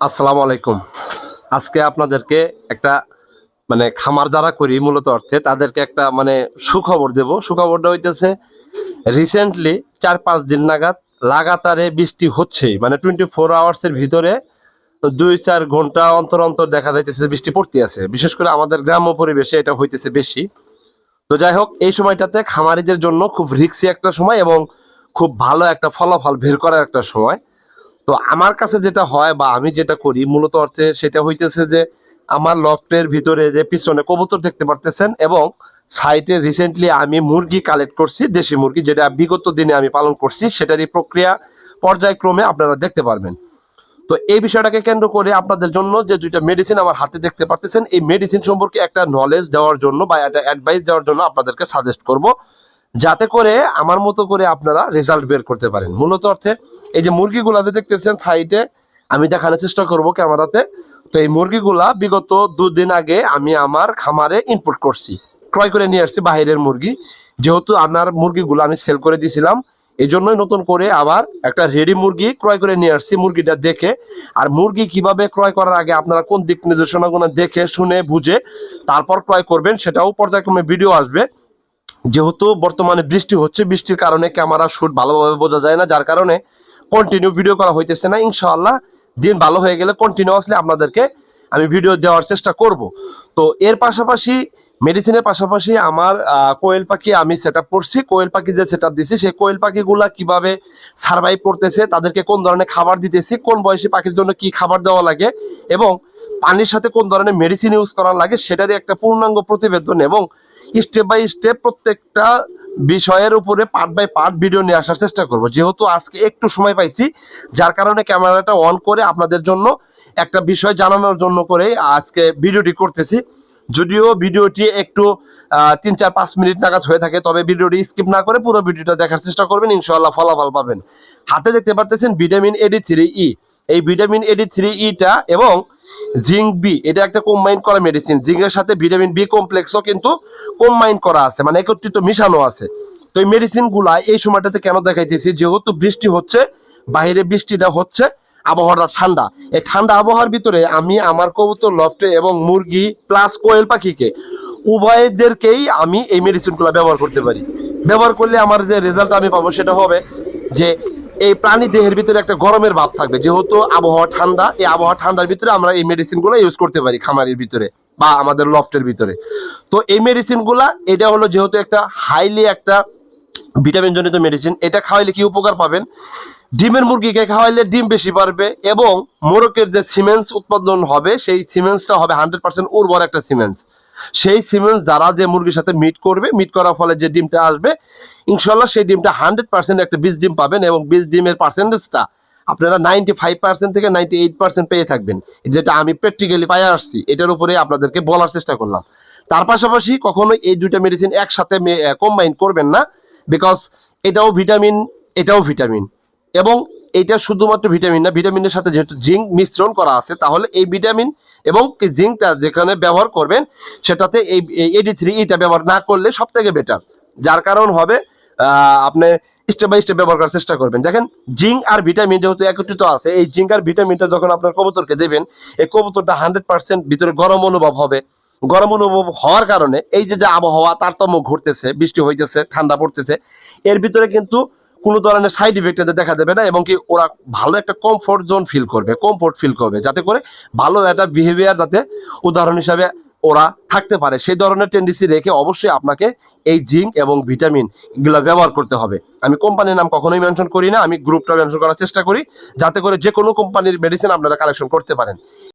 আসসালামু আলাইকুম। আজকে আপনাদেরকে একটা মানে খামার যারা করি মূলত অর্থে, তাদেরকে একটা মানে সুখবর দেব। সুখবরটা হইতেছে রিসেন্টলি চার পাঁচ দিন নাগাদ লাগাতারে বৃষ্টি হচ্ছেই। মানে টোয়েন্টি ফোর আওয়ার্সের ভিতরে দুই চার ঘণ্টা অন্তর অন্তর দেখা যাইতেছে বৃষ্টি পড়তে আছে। বিশেষ করে আমাদের গ্রাম্য পরিবেশে এটা হইতেছে বেশি। তো যাই হোক, এই সময়টাতে খামারিদের জন্য খুব রিক্সি একটা সময় এবং খুব ভালো একটা ফলাফল বের করার একটা সময়। তো আমার কাছে যেটা হয় বা আমি যেটা করি, মূলত অর্থে সেটা হইতেছে যে আমার লফটের ভিতরে যে পিছনে কবুতর দেখতে পারতেছেন এবং সাইটে রিসেন্টলি আমি মুরগি কালেক্ট করছি, দেশি মুরগি, যেটা বিগত দিনে আমি পালন করছি, সেটারই প্রক্রিয়া পর্যায়ক্রমে আপনারা দেখতে পারবেন। তো এই বিষয়টাকে কেন্দ্র করে আপনাদের জন্য যে দুইটা মেডিসিন আমার হাতে দেখতে পাচ্ছেন এই মেডিসিন সম্পর্কে একটা নলেজ দেওয়ার জন্য বা একটা অ্যাডভাইস দেওয়ার জন্য আপনাদেরকে সাজেস্ট করব। যাতে করে আমার মতো করে আপনারা রেজাল্ট বের করতে পারেন। মূলত অর্থে এই যে মুরগিগুলাতে দেখতেছেন সাইডে আমি দেখানোর চেষ্টা করব ক্যামেরাতে। তো এই মুরগিগুলা বিগত দুদিন আগে আমি আমার খামারে ইনপুট করছি। ক্রয় করে নিয়ে আসছি বাইরের মুরগি। যেহেতু আমার মুরগিগুলো আমি সেল করে দিয়েছিলাম এই জন্যই নতুন করে আবার একটা রেডি মুরগি ক্রয় করে নিয়ে আসছি মুরগিটা দেখে। আর মুরগি কীভাবে ক্রয় করার আগে আপনারা কোন দিক নির্দেশনাগুলো দেখে, শুনে, বুঝে, তারপর ক্রয় করবেন, সেটাও পর্যায়ক্রমে ভিডিও আসবে। যেহেতু বর্তমানে বৃষ্টি হচ্ছে, বৃষ্টির কারণে ক্যামেরা শুট ভালোভাবে বোঝা যায় না, যার কারণে কন্টিনিউ ভিডিও করা হইতেছে না। ইনশাআল্লাহ দিন ভালো হয়ে গেলে কন্টিনিউয়াসলি আপনাদেরকে আমি ভিডিও দেওয়ার চেষ্টা করব। তো এর পাশাপাশি মেডিসিনের পাশাপাশি আমার কোয়েল পাখি আমি সেট আপ করছি। কোয়েল পাখি যে সেট দিছি, সেই কোয়েল পাখিগুলা কীভাবে সার্ভাইভ করতেছে, তাদেরকে কোন ধরনের খাবার দিতেছি, কোন বয়সী পাখির জন্য কি খাবার দেওয়া লাগে এবং পানির সাথে কোন ধরনের মেডিসিন ইউজ করা লাগে, সেটারই একটা পূর্ণাঙ্গ প্রতিবেদন এবং স্টেপ বাই স্টেপ প্রত্যেকটা বিষয়ের উপরে পার্ট বাই পার্ট ভিডিও নিয়ে আসার চেষ্টা করব। যেহেতু আজকে একটু সময় পাইছি, যার কারণে ক্যামেরাটা অন করে আপনাদের জন্য একটা বিষয় জানানোর জন্য করে আজকে ভিডিওটি করতেছি। যদিও ভিডিওটি একটু তিন চার পাঁচ মিনিট নাগাদ হয়ে থাকে, তবে ভিডিওটি স্কিপ না করে পুরো ভিডিওটা দেখার চেষ্টা করবেন ইনশাল্লাহ ফলাফল পাবেন। হাতে দেখতে পারতেছেন ভিটামিন এডি থ্রি ই এই ভিটামিন এডি থ্রি ইটা এবং জিঙ্ক বি, এটা একটা কম্বাইন করা মেডিসিন জিঙ্কের সাথে ভিটামিন বি কমপ্লেক্সও কিন্তু কম্বাইন করা আছে মানে একত্রিত মিশানো আছে। তো এই মেডিসিনগুলা এই সময়টাতে কেন দেখাইতেছি? যেহেতু বৃষ্টি হচ্ছে বাইরে বৃষ্টিটা হচ্ছে, আবহাওয়াটা ঠান্ডা। এই ঠান্ডা আবহাওয়ার ভিতরে আমি, আমার কবুতর লফটে এবং মুরগি প্লাস কোয়েল পাখিকে উভয়দেরকেই আমি এই মেডিসিনগুলো ব্যবহার করতে পারি। ব্যবহার করলে আমার যে রেজাল্ট আমি পাবো সেটা হবে যে এই প্রাণী দেহের ভিতরে একটা গরমের ভাব থাকবে। যেহেতু আবহাওয়া ঠান্ডা, এই আবহাওয়া ঠান্ডার ভিতরে আমরা এই মেডিসিনগুলো ইউজ করতে পারি খামারের ভিতরে বা আমাদের লফটের ভিতরে। তো এই মেডিসিনগুলা, এটা হলো যেহেতু একটা হাইলি একটা ভিটামিন জনিত মেডিসিন এটা খাওয়াইলে কি উপকার পাবেন? ডিমের মুরগিকে খাওয়াইলে ডিম বেশি পারবে এবং মোরকের যে সিমেন্স উৎপাদন হবে, সেই সিমেন্সটা হবে হান্ড্রেড পার্সেন্ট উর্বর একটা সিমেন্স। সেই সিমেন্স দ্বারা যে মুরগির সাথে মিট করবে মিট করার ফলে যে ডিমটা আসবে ইনশাল্লাহ সেই ডিমটা হান্ড্রেড পার্সেন্ট একটা বীজ ডিম পাবেন এবং বীজ ডিমের পার্সেন্টেজটা আপনারা নাইনটি ফাইভ পার্সেন্ট থেকে নাইনটি এইট পার্সেন্ট পেয়ে থাকবেন। যেটা আমি প্র্যাকটিক্যালি পাই আসছি, এটার উপরে আপনাদেরকে বলার চেষ্টা করলাম। তার পাশাপাশি কখনোই এই দুইটা মেডিসিন একসাথে কম্বাইন করবেন না বিকজ এটাও ভিটামিন এটাও ভিটামিন এবং এটা শুধুমাত্র ভিটামিন না ভিটামিনের সাথে যেহেতু জিঙ্ক মিশ্রণ করা আছে, তাহলে এই ভিটামিন এবং জিঙ্কটা যেখানে ব্যবহার করবেন, সেটাতে এই এডি থ্রি এটা ব্যবহার না করলে সব থেকে বেটার যার কারণ হবে আপনি স্টেপ বাই স্টেপ ব্যবহার করার চেষ্টা করবেন। দেখেন, জিঙ্ক আর ভিটামিন যেহেতু একত্রিত আছে, এই জিঙ্ক আর ভিটামিনটা যখন আপনার কবুতরকে দেবেন, এই কবুতরটা হান্ড্রেড পার্সেন্ট ভিতরে গরম অনুভব হবে। গরম অনুভব হওয়ার কারণে এই যে যে আবহাওয়া, তারতম্য ঘটতেছে, বৃষ্টি হইতেছে, ঠান্ডা পড়তেছে, এর ভিতরে কিন্তু কোনো ধরনের সাইড ইফেক্ট এদের দেখা দেবে না এবং কি ওরা ভালো একটা কমফোর্ট জোন ফিল করবে কমফোর্ট ফিল করবে, যাতে করে ভালো একটা বিহেভিয়ার যাতে উদাহরণ হিসাবে ওরা থাকতে পারে। সেই ধরনের টেন্ডেন্সি রেখে অবশ্যই আপনাকে এই জিঙ্ক এবং ভিটামিন এগুলো ব্যবহার করতে হবে। আমি কোম্পানির নাম কখনোই মেনশন করি না, আমি গ্রুপটা মেনশন করার চেষ্টা করি, যাতে করে যে কোনো কোম্পানির মেডিসিন আপনারা কালেকশন করতে পারেন।